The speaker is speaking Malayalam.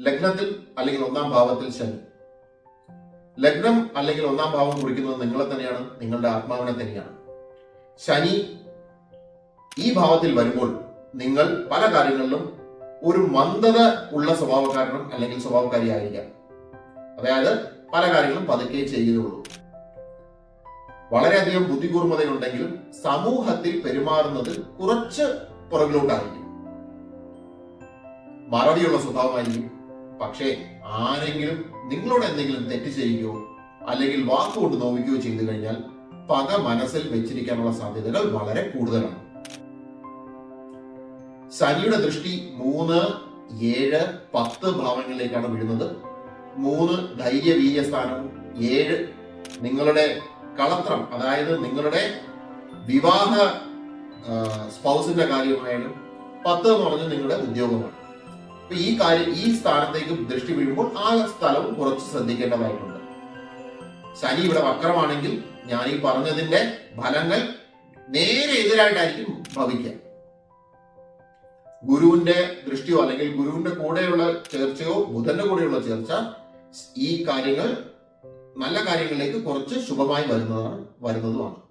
ലഗ്നത്തിൽ അല്ലെങ്കിൽ ഒന്നാം ഭാവത്തിൽ ശനി. ലഗ്നം അല്ലെങ്കിൽ ഒന്നാം ഭാവം കുറിക്കുന്നത് നിങ്ങളെ തന്നെയാണ് നിങ്ങളുടെ ആത്മാവിനെ തന്നെയാണ്. ശനി ഈ ഭാവത്തിൽ വരുമ്പോൾ നിങ്ങൾ പല കാര്യങ്ങളിലും ഒരു മന്ദത ഉള്ള സ്വഭാവക്കാരനും അല്ലെങ്കിൽ സ്വഭാവക്കാരി ആയിരിക്കാം. അതായത് പല കാര്യങ്ങളും പതുക്കെ ചെയ്യുന്നുള്ളൂ. വളരെയധികം ബുദ്ധികൂർമ്മതയുണ്ടെങ്കിലും സമൂഹത്തിൽ പെരുമാറുന്നതിൽ കുറച്ച് പുറകിലോട്ടായിരിക്കും. മറവിയുള്ള സ്വഭാവമായിരിക്കും. പക്ഷേ ആരെങ്കിലും നിങ്ങളോട് എന്തെങ്കിലും തെറ്റ് ചെയ്യുകയോ അല്ലെങ്കിൽ വാക്കുകൊണ്ട് നോവിക്കുകയോ ചെയ്തു കഴിഞ്ഞാൽ പക മനസ്സിൽ വെച്ചിരിക്കാനുള്ള സാധ്യതകൾ വളരെ കൂടുതലാണ്. ശനിയുടെ ദൃഷ്ടി മൂന്ന് ഏഴ് പത്ത് ഭാവങ്ങളിലേക്കാണ് വീഴുന്നത്. മൂന്ന് ധൈര്യവീര്യ സ്ഥാനവും ഏഴ് നിങ്ങളുടെ കളത്രം അതായത് നിങ്ങളുടെ വിവാഹ സ്പൗസിന്റെ കാര്യമായാലും. പത്ത് എന്ന് പറഞ്ഞാൽ നിങ്ങളുടെ ഉദ്യോഗമാണ്. ഈ കാര്യം ഈ സ്ഥാനത്തേക്ക് ദൃഷ്ടി വീഴുമ്പോൾ ആ സ്ഥലവും കുറച്ച് ശ്രദ്ധിക്കേണ്ടതായിട്ടുണ്ട്. ശനി ഇവിടെ വക്രമാണെങ്കിൽ ഞാൻ ഈ പറഞ്ഞതിന്റെ ഫലങ്ങൾ നേരെ എതിരായിട്ടായിരിക്കും ഭവിക്കുക. ഗുരുവിന്റെ ദൃഷ്ടിയോ അല്ലെങ്കിൽ ഗുരുവിന്റെ കൂടെയുള്ള ചേർച്ചയോ ബുധന്റെ കൂടെയുള്ള ചേർച്ച ഈ കാര്യങ്ങൾ നല്ല കാര്യങ്ങളിലേക്ക് കുറച്ച് ശുഭമായി വരുന്നതാണ് വരുന്നതുമാണ്.